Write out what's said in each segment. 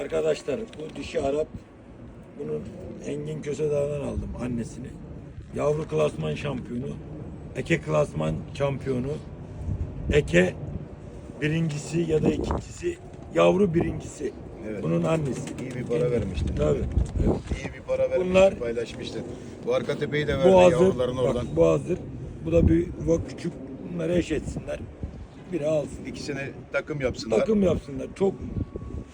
Arkadaşlar bu dişi Arap bunun Engin Kösedağ'dan aldım annesini. Yavru klasman şampiyonu, eke klasman şampiyonu, eke birincisi ya da ikincisi, yavru birincisi. Evet. Bunun annesi. İyi bir para vermiştin. Tabii. Evet. İyi bir para vermiştin, Bunlar- paylaşmıştın. Bu arka tepeyi de verdin Bu hazır. yavruların Bak, oradan. bu hazır. Bu da bir ufak küçük. Bunları eş etsinler. Biri alsın. İkisini takım yapsınlar. Takım yapsınlar. Çok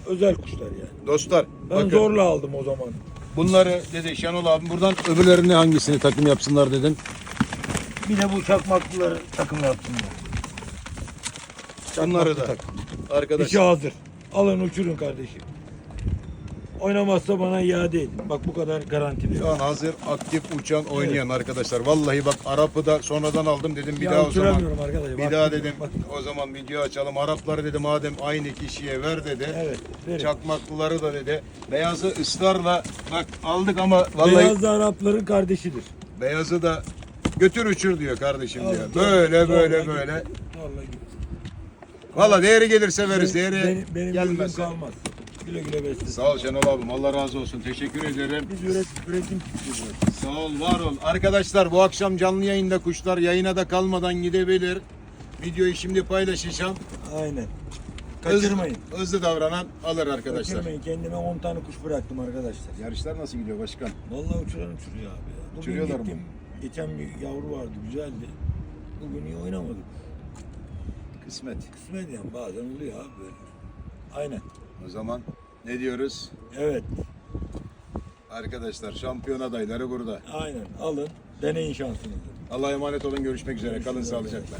özel kuşlar yani. Dostlar Ben bakın zorla aldım o zaman. bunları dedi Şenol abi buradan öbürlerini hangisini takım yapsınlar dedin. Bir de bu çakmaklıları takım yapsınlar. Bunları da takım. arkadaş İşi hazır. Alın uçurun kardeşim. Oynamazsa bana iade edin. Bak bu kadar garanti şu an hazır aktif uçan oynayan arkadaşlar. Vallahi bak Arap'ı da sonradan aldım dedim bir Ya daha o zaman. uçuramıyorum arkadaşlar. Bir Bak, daha dedim bak. o zaman video açalım. Arapları dedim madem aynı kişiye ver dedi. Evet. verin. Çakmaklıları da dedi. Beyazı ısrarla bak aldık ama vallahi Beyaz da Arapların kardeşidir. beyazı da götür uçur diyor kardeşim diyor. al. Böyle böyle Vallahi böyle. Vallahi gitti. Valla değeri gelirse veririz. Benim, Değeri benim, benim gelmez. gelmez. kalmaz. Güle güle beslesin. Sağ ol Şenol abim. Allah razı olsun. Teşekkür ederim. Biz üret, üretim. Sağ ol, var ol. Arkadaşlar bu akşam canlı yayında kuşlar yayına da kalmadan gidebilir. Videoyu şimdi paylaşacağım. Aynen. Hızlı- Kaçırmayın. Hızlı davranan alır arkadaşlar. Kaçırmayın. Kendime 10 tane kuş bıraktım arkadaşlar. Yarışlar nasıl gidiyor başkan? Vallahi uçuran uçuruyor abi ya. Bugün Uçuruyorlar mı? gittim. Geçen bir yavru vardı güzeldi. Bugün iyi oynamadık. Kısmet. Kısmet yani bazen oluyor abi böyle. Aynen. O zaman ne diyoruz? Evet. Arkadaşlar şampiyon adayları burada. Aynen. Alın. Deneyin şansınızı. Allah'a emanet olun. Görüşmek üzere. Kalın Görüşürüz. sağlıcakla.